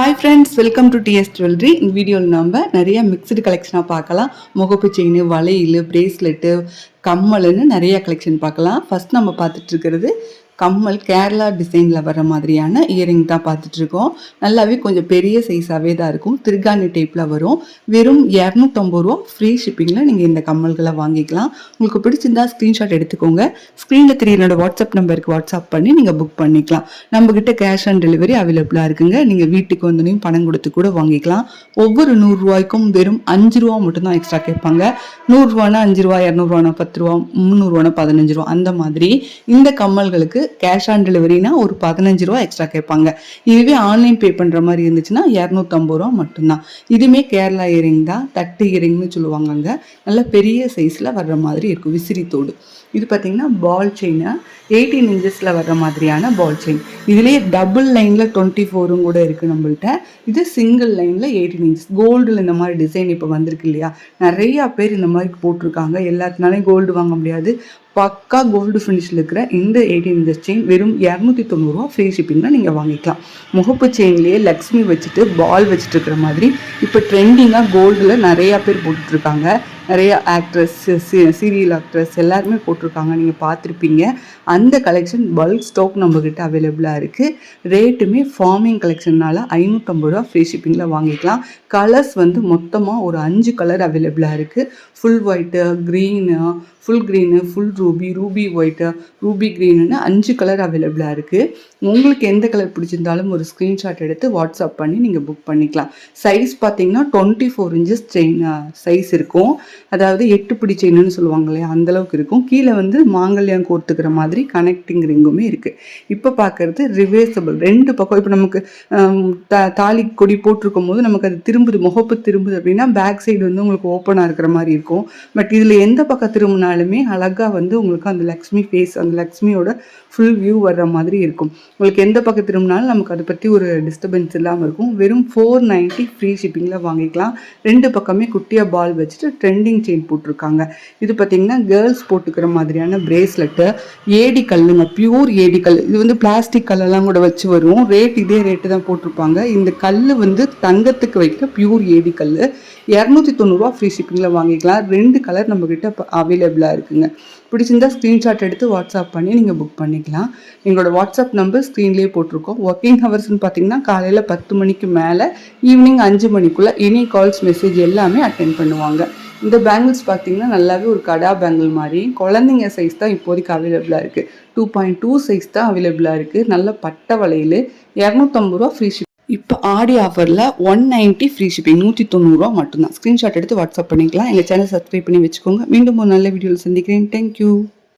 Hi friends welcome to TS jewellery இந்த வீடியோவில் நம்ம நிறைய மிக்சடு கலெக்ஷனாக பார்க்கலாம். முகப்பு செயின் வளையல் பிரேஸ்லெட்டு கம்மல்னு நிறைய கலெக்ஷன் பார்க்கலாம். ஃபர்ஸ்ட் நம்ம பார்த்துட்டு இருக்கிறது கம்மல் கேரளா டிசைனில் வர மாதிரியான இயரிங் தான் பார்த்துட்டு இருக்கோம் நல்லாவே கொஞ்சம் பெரிய சைஸாகவே தான் இருக்கும். திருகாணி டைப்பில் வரும். வெறும் இரநூத்தம்பது ரூபா ஃப்ரீ ஷிப்பிங்கில் நீங்கள் இந்த கம்மல்களை வாங்கிக்கலாம். உங்களுக்கு பிடிச்சிருந்தா ஸ்க்ரீன்ஷாட் எடுத்துக்கோங்க. ஸ்க்ரீனில் தெரிய என்னோட வாட்ஸ்அப் நம்பருக்கு வாட்ஸ்அப் பண்ணி நீங்கள் புக் பண்ணிக்கலாம். நம்மக்கிட்ட கேஷ் ஆன் டெலிவரி அவைலபிளாக இருக்குங்க. நீங்கள் வீட்டுக்கு வந்தோடனையும் பணம் கொடுத்து கூட வாங்கிக்கலாம். ஒவ்வொரு நூறுரூவாய்க்கும் வெறும் அஞ்சு ரூபா மட்டும்தான் எக்ஸ்ட்ரா கேட்பாங்க. நூறுரூவானா அஞ்சு ரூபா இரநூறுவானா பத்து ரூபா முந்நூறுவானா பதினஞ்சு ரூபா. அந்த மாதிரி இந்த கம்மல்களுக்கு கேஷ் ஆன் டெலிவரினா ஒரு பதினஞ்சு ரூபா எக்ஸ்ட்ரா கேட்பாங்க. இதுவே ஆன்லைன் பே பண்ணுற மாதிரி இருந்துச்சுன்னா இரநூத்தம்பது ரூபா மட்டும்தான். இதுவுமே கேரளா இயரிங் தான் தட்டு இயரிங்னு சொல்லுவாங்க அங்கே. நல்ல பெரிய சைஸில் வர்ற மாதிரி இருக்கும் விசிறி தோடு. இது பார்த்தீங்கன்னா பால் செயினை எயிட்டீன் இன்ச்சஸில் வர்ற மாதிரியான பால் செயின் இதுலேயே டபுள் லைனில் டுவெண்ட்டி ஃபோரும் கூட இருக்குது நம்மள்கிட்ட இது சிங்கிள் லைனில் எயிட்டீன் இன்ச்சஸ் கோல்டில் இந்த மாதிரி டிசைன் இப்போ வந்திருக்கு இல்லையா? நிறையா பேர் இந்த மாதிரி போட்டிருக்காங்க. எல்லாத்தினாலையும் கோல்டு வாங்க முடியாது. பக்கா கோல்டு ஃபினிஷில் இருக்கிற இந்த எயிட்டீன் இன்ச்சஸ் செயின் வெறும் இரநூத்தி தொண்ணூறுரூவா ஃப்ரீ ஷிப்பிங்கில் நீங்கள் வாங்கிக்கலாம். முகப்பு செயின்லேயே லக்ஷ்மி வச்சுட்டு பால் வச்சுட்டு இருக்கிற மாதிரி இப்போ ட்ரெண்டிங்காக கோல்டில் நிறையா பேர் போட்டுட்ருக்காங்க நிறைய ஆக்ட்ரஸ் சீரியல் ஆக்ட்ரஸ் எல்லாருமே போட்டிருக்காங்க. நீங்கள் பார்த்துருப்பீங்க. அந்த கலெக்ஷன் பல்க் ஸ்டாக் நம்மக்கிட்ட அவைலபிளாக இருக்குது ரேட்டுமே ஃபார்மிங் கலெக்ஷன்னால் ஐநூற்றம்பது ரூபா ஃப்ரீ ஷிப்பிங்கில் வாங்கிக்கலாம். கலர்ஸ் வந்து மொத்தமாக ஒரு அஞ்சு கலர் அவைலபிளாக இருக்குது full white green full green full ruby ruby white ruby க்ரீனுன்னு அஞ்சு கலர் அவைலபிளாக இருக்குது உங்களுக்கு எந்த கலர் பிடிச்சிருந்தாலும் ஒரு ஸ்க்ரீன்ஷாட் எடுத்து வாட்ஸ்அப் பண்ணி நீங்கள் புக் பண்ணிக்கலாம். சைஸ் பார்த்தீங்கன்னா twenty four inches chain size இருக்கும். அதாவது எட்டு பிடி செயின்னு சொல்லுவாங்க இல்லையா அந்தளவுக்கு இருக்கும். கீழே வந்து மாங்கல்யம் கோர்த்துக்கிற மாதிரி கனெக்டிங் ரிங்குமே இருக்குது இப்போ பார்க்குறது ரிவேர்சபிள் ரெண்டு பக்கம் இப்போ நமக்கு தா தாலி கொடி போட்டிருக்கும் போது நமக்கு அது திரும்புது முகப்பு திரும்புது அப்படின்னா பேக் சைடு வந்து உங்களுக்கு ஓப்பனாக இருக்கிற மாதிரி இருக்கும். பட் இதில் எந்த பக்கம் திரும்பினாலுமே அழகாக வந்து உங்களுக்கு அந்த லக்ஷ்மி ஃபேஸ் அந்த லக்ஷ்மியோட ஃபுல் வியூ வர்ற மாதிரி இருக்கும். உங்களுக்கு எந்த பக்கம் திரும்பினாலும் நமக்கு அதை பற்றி ஒரு டிஸ்டர்பன்ஸ் இல்லாமல் இருக்கும். வெறும் ஃபோர் நைன்ட்டி ஃப்ரீ ஷிப்பிங்கில் வாங்கிக்கலாம். ரெண்டு பக்கமே குட்டியாக பால் வச்சுட்டு ட்ரெண்ட் ட்ரெண்டிங் செயின் போட்டிருக்காங்க. இது பார்த்தீங்கன்னா கேர்ள்ஸ் போட்டுக்கிற மாதிரியான பிரேஸ்லெட்டு ஏடி கல்லுங்க பியூர் ஏடி கல். இது வந்து பிளாஸ்டிக் கல்லெல்லாம் கூட வச்சு வரும். ரேட் இதே ரேட்டு தான் போட்டிருப்பாங்க. இந்த கல் வந்து தங்கத்துக்கு வைக்கிற பியூர் ஏடி கல் இரநூத்தி தொண்ணூறுரூவா ஃப்ரீ ஷிப்பிங்கில் வாங்கிக்கலாம். ரெண்டு கலர் நம்மக்கிட்ட இப்போ அவைலபிளாக இருக்குங்க. பிடிச்சிருந்தா ஸ்க்ரீன்ஷாட் எடுத்து வாட்ஸ்அப் பண்ணி நீங்கள் புக் பண்ணிக்கலாம். எங்களோட வாட்ஸ்அப் நம்பர் ஸ்க்ரீன்லேயே போட்டிருக்கோம். ஒர்க்கிங் ஹவர்ஸ்னு பார்த்தீங்கன்னா காலையில் பத்து மணிக்கு மேலே ஈவினிங் அஞ்சு மணிக்குள்ளே எனி கால்ஸ் மெசேஜ் எல்லாமே அட்டென்ட் பண்ணுவாங்க. இந்த பேங்கிள்ஸ் பார்த்தீங்கன்னா நல்லாவே ஒரு கடா பேங்கிள் மாதிரி. குழந்தைங்க சைஸ் தான் இப்போதைக்கு அவைலபிளாக இருக்குது டூ பாயிண்ட் டூ சைஸ் தான் அவைலபிளாக இருக்குது நல்ல பட்டை வளையல். இரநூத்தம்பது ரூபா ஃப்ரீ ஷிப் இப்போ ஆடி ஆஃபரில் ஒன் நைன்ட்டி ஃப்ரீ ஷிப்பிங் நூற்றி தொண்ணூறுரூவா மட்டும்தான். ஸ்க்ரீன்ஷாட் எடுத்து வாட்ஸ்அப் பண்ணிக்கலாம். எங்கள் சேனல் சப்ஸ்கிரைப் பண்ணி வச்சுக்கோங்க. மீண்டும் ஒரு நல்ல வீடியோவில் சந்திக்கிறேன். தேங்க்யூ